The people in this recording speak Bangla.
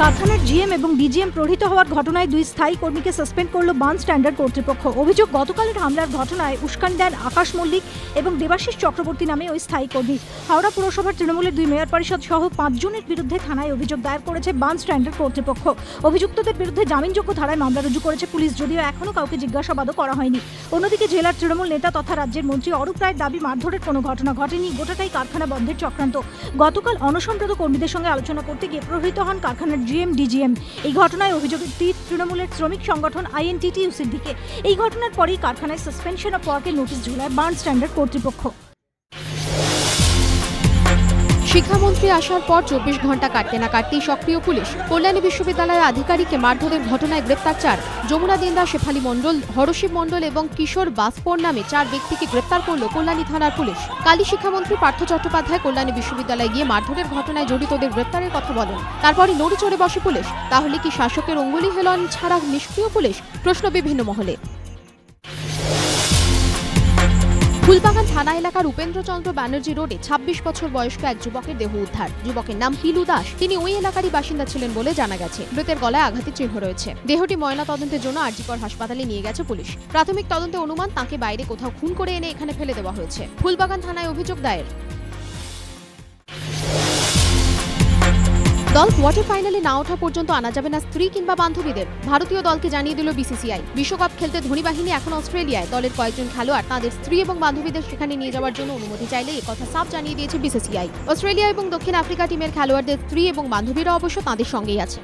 কারখানার জিএম এবং ডিজিএম প্রহৃত হওয়ার ঘটনায় দুই স্থায়ী কর্মীকে সাসপেন্ড করল বান স্ট্যান্ডার্ড কর্তৃপক্ষ। অভিযোগ, গতকালের হামলার ঘটনায় উস্কানি দেন আকাশ মল্লিক এবং দেবাশিস চক্রবর্তী নামে ওই স্থায়ী কর্মী। হাওড়া পুরসভার তৃণমূলের দুই মেয়র পরিষদ সহ পাঁচজনের বিরুদ্ধে থানায় অভিযোগ দায়ের করেছে বান স্ট্যান্ডার্ড কর্তৃপক্ষ। অভিযুক্তদের বিরুদ্ধে জামিনযোগ্য ধারায় মামলা রুজু করেছে পুলিশ, যদিও এখনও কাউকে জিজ্ঞাসাবাদও করা হয়নি। অন্যদিকে জেলার তৃণমূল নেতা তথা রাজ্যের মন্ত্রী অরূপ রায়ের দাবি, মারধরের কোনো ঘটনা ঘটেনি, গোটাটাই কারখানা বন্ধের চক্রান্ত। গতকাল অনশনরত কর্মীদের সঙ্গে আলোচনা করতে গিয়ে প্রহৃত হন কারখানার জিএম ডিজিএম। এই ঘটনায় অভিযোগের তীর তৃণমূলের শ্রমিক সংগঠন আইএনটিটিউসির দিকে এই ঘটনার পরেই কারখানায় সাসপেনশন অফ ওয়ার্কের নোটিশ ঝুলায় বার্ন স্ট্যান্ডার্ড কর্তৃপক্ষ। শিক্ষামন্ত্রী আসার পর চব্বিশ ঘণ্টা কাটতে না কাটতেই সক্রিয় পুলিশ। কল্যাণী বিশ্ববিদ্যালয়ের আধিকারিককে মারধরের ঘটনায় গ্রেপ্তার চার। যমুনা দেন্দা, শেফালি মণ্ডল হরশিব মণ্ডল এবং কিশোর বাসপোর নামে চার ব্যক্তিকে গ্রেপ্তার করল কল্যাণী থানার পুলিশ। কালী শিক্ষামন্ত্রী পার্থ চট্টোপাধ্যায় কল্যাণী বিশ্ববিদ্যালয়ে গিয়ে মারধরের ঘটনায় জড়িতদের গ্রেপ্তারের কথা বলেন। তারপরে নড়ে চড়ে বসে পুলিশ। তাহলে কি শাসকের অঙ্গুলি হেলন ছাড়া নিষ্ক্রিয় পুলিশ? প্রশ্ন বিভিন্ন মহলে। ফুলবাগান থানা এলাকার উপেন্দ্রচন্দ্র ব্যানার্জি রোডে ২৬ বছর বয়স্ক এক যুবকের দেহ উদ্ধার। যুবকের নাম পিলু দাস। তিনি ওই এলাকারই বাসিন্দা ছিলেন বলে জানা গেছে। মৃতের গলায় আঘাতের চিহ্ন রয়েছে। দেহটি ময়না তদন্তের জন্য আরজিকর হাসপাতালে নিয়ে গেছে পুলিশ। প্রাথমিক তদন্তে অনুমান তাকে বাইরে কোথাও খুন করে এনে এখানে ফেলে দেওয়া হয়েছে। ফুলবাগান থানায় অভিযোগ দায়ের। দল কোয়ার্টার ফাইনালে না ওঠা পর্যন্ত আনা যাবে না স্ত্রী কিংবা বান্ধবীদের। ভারতীয় দলকে জানিয়ে দিল বিসিসিআই। বিশ্বকাপ খেলতে ধনী বাহিনী এখন অস্ট্রেলিয়ায়। দলের কয়েকজন খেলোয়াড় তাঁদের স্ত্রী এবং বান্ধবীদের সেখানে নিয়ে যাওয়ার জন্য অনুমতি চাইলে কথা সাফ জানিয়ে দিয়েছে বিসিসিআই। অস্ট্রেলিয়া এবং দক্ষিণ আফ্রিকা টিমের খেলোয়াড়দের স্ত্রী এবং বান্ধবীরা অবশ্য তাদের সঙ্গেই আছে।